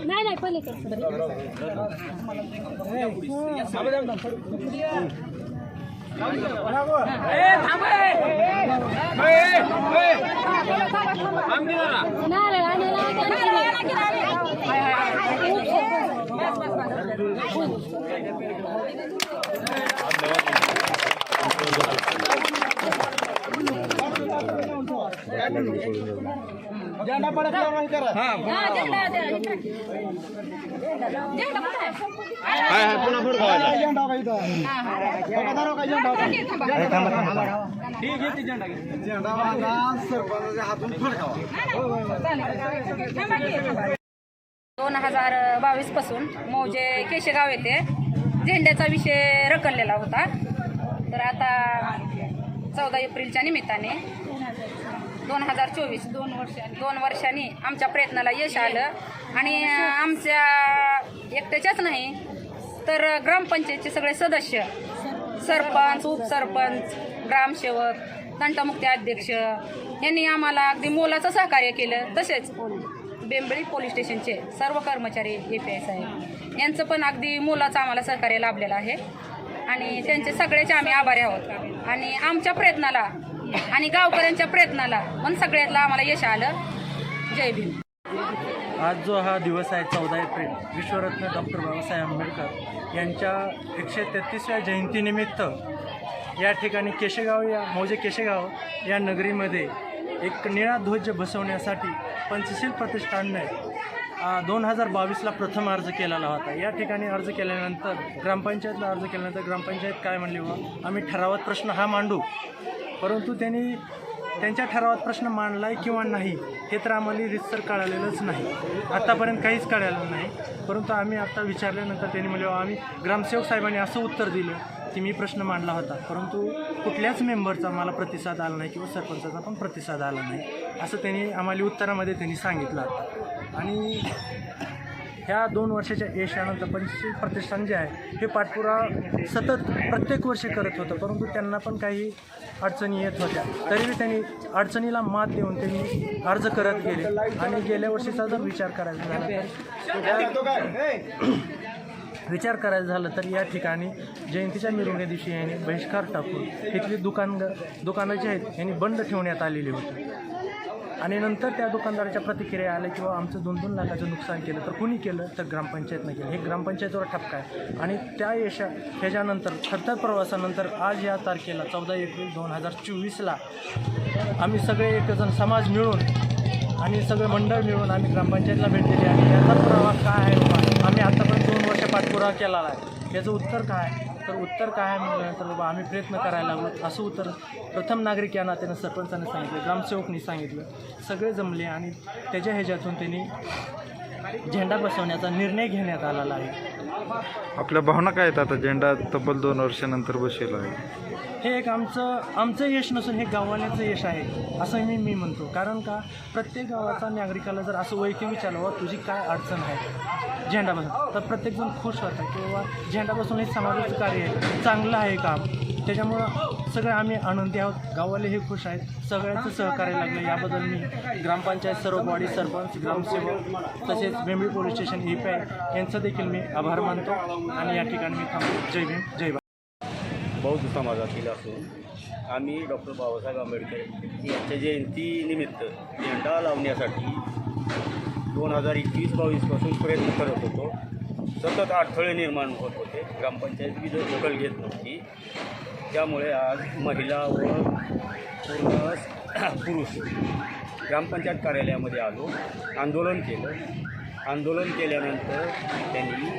नाही नाही पलीकडे नारळ झेंडा पडत करा हाय हाय पुन्हा पुढे गावाला झेंडा बघा इथं बघा झेंडा झेंडा बांधा सरपंचाच्या हातून फडकावा दोन हजार बावीसपासून मौजे केशेगाव येथे झेंड्याचा विषय रखडलेला होता. तर आता चौदा एप्रिलच्या निमित्ताने दोन हजार चोवीस. दोन वर्षांनी. दोन वर्षांनी आमच्या प्रयत्नाला यश आलं. आणि आमच्या एकट्याच्याच नाही तर ग्रामपंचायतचे सगळे सदस्य सरपंच उपसरपंच ग्रामसेवक तंटामुक्ती अध्यक्ष यांनी आम्हाला अगदी मोलाचं सहकार्य केलं. तसेच बेंबळी पोलीस स्टेशनचे सर्व कर्मचारी ए पी एस आहे यांचं पण अगदी मोलाचं आम्हाला सहकार्य लाभलेलं आहे. आणि त्यांचे सगळ्याचे आम्ही आभारी आहोत. आणि आमच्या प्रयत्नाला आणि गावकऱ्यांच्या प्रयत्नाला पण सगळ्यातला आम्हाला यश आलं. जय भीम. आज जो हा दिवस आहे चौदा एप्रिल विश्वरत्न डॉक्टर बाबासाहेब आंबेडकर यांच्या एकशे तेहतीसव्या जयंतीनिमित्त या ठिकाणी केशेगाव या मौजे केशेगाव या नगरीमध्ये एक निळा ध्वज बसवण्यासाठी पंचशील प्रतिष्ठानने दोन हजार बावीसला प्रथम अर्ज केलेला होता. या ठिकाणी अर्ज केल्यानंतर ग्रामपंचायतला अर्ज केल्यानंतर ग्रामपंचायत काय म्हणली व आम्ही ठरावात प्रश्न हा मांडू. परंतु त्यांनी त्यांच्या ठरावात प्रश्न मांडला आहे किंवा नाही हे तर आम्हाला रितसर कळालेलंच नाही. आत्तापर्यंत काहीच कळालं नाही. परंतु आम्ही आत्ता विचारल्यानंतर त्यांनी म्हणजे आम्ही ग्रामसेवक साहेबांनी असं उत्तर दिलं की मी प्रश्न मांडला होता. परंतु कुठल्याच मेंबरचा मला प्रतिसाद आला नाही किंवा सरपंचाचा पण प्रतिसाद आला नाही असं त्यांनी आम्हाला उत्तरामध्ये त्यांनी सांगितलं आणि ह्या दोन वर्षाच्या यशानंतर पंचशील प्रतिष्ठान जे आहे हे पाठपुरा सतत प्रत्येक वर्षी करत होतं. परंतु त्यांना पण काही अडचणी येत होत्या तरीही त्यांनी अडचणीला मात देऊन त्यांनी अर्ज करत गेले. आणि गेल्या वर्षीचा जर विचार करायचा झाला विचार करायचा झालं तर या ठिकाणी जयंतीच्या मिरवण्या दिवशी यांनी बहिष्कार टाकून तिथली दुकान दुकानं जी आहेत यांनी बंद ठेवण्यात आलेली होती. आणि नंतर त्या दुकानदाराच्या प्रतिक्रिया आल्या किंवा आमचं दोन दोन लाखाचं नुकसान केलं. तर कुणी केलं? तर ग्रामपंचायतनं केलं. हे ग्रामपंचायतीवर ठपका आहे. आणि त्या यशा ह्याच्यानंतर खडतर प्रवासानंतर आज या तारखेला चौदा एप्रिल दोन हजार चोवीसला आम्ही सगळे एकजण समाज मिळून आणि सगळे मंडळ मिळून आम्ही ग्रामपंचायतला भेट दिली. आणि याचा पुरावा काय आहे? आम्ही आतापर्यंत दोन वर्ष पाठपुरावा केला आहे. याचं उत्तर काय? तर उत्तर काय आहे म्हटल्यानंतर बाबा आम्ही प्रयत्न करायला लागलो. असं उत्तर प्रथम नागरिक या नात्यानं सरपंचाने सांगितलं ग्रामसेवकनी सांगितलं. सगळे जमले आणि त्याच्या ह्याच्यातून त्यांनी झेंडा बसवण्याचा निर्णय घेण्यात आलेला आहे. आपल्या भावना काय आहेत आता? झेंडा तब्बल दोन वर्षानंतर बसेल आहे. हे एक आमचं आमचं यश नसून हे गाववाल्याचं यश आहे असं मी मी म्हणतो. कारण का? प्रत्येक गावाचा नागरिकाला जर असं वैयक्तिक विचारलं तुझी काय अडचण आहे? झेंडापासून. तर प्रत्येकजण खुश होतं किंवा झेंडा हे समाजाचं कार्य आहे. चांगलं आहे काम. त्याच्यामुळं सगळे आम्ही आनंदी आहोत. गाववाले हे खुश आहेत. सगळ्यांचं सहकार्य लागलं. याबद्दल मी ग्रामपंचायत सर्व बॉडी सरपंच ग्रामसेवक तसेच Bembli police station E P I यांचं देखील मी आभार मानतो. आणि या ठिकाणी मी थांबतो. जय भीम जय भारत. बौद्ध समाजातील असून आम्ही डॉक्टर बाबासाहेब आंबेडकर यांच्या जयंतीनिमित्त झेंडा लावण्यासाठी दोन हजार एकवीस बावीसपासून प्रयत्न करत होतो. सतत अडथळे निर्माण होत होते. ग्रामपंचायत बी दखल घेत नव्हती त्यामुळे आज महिला व पूर्ण पुरुष ग्रामपंचायत कार्यालयामध्ये आलो आंदोलन केलं. आंदोलन केल्यानंतर त्यांनी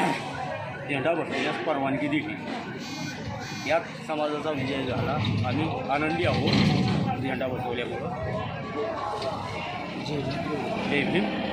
झेंडा बसवण्यास परवानगी दिली. यात समाजाचा विजय झाला. आम्ही आनंदी आहोत. झेंडा बसवल्यामुळं. जय भीम.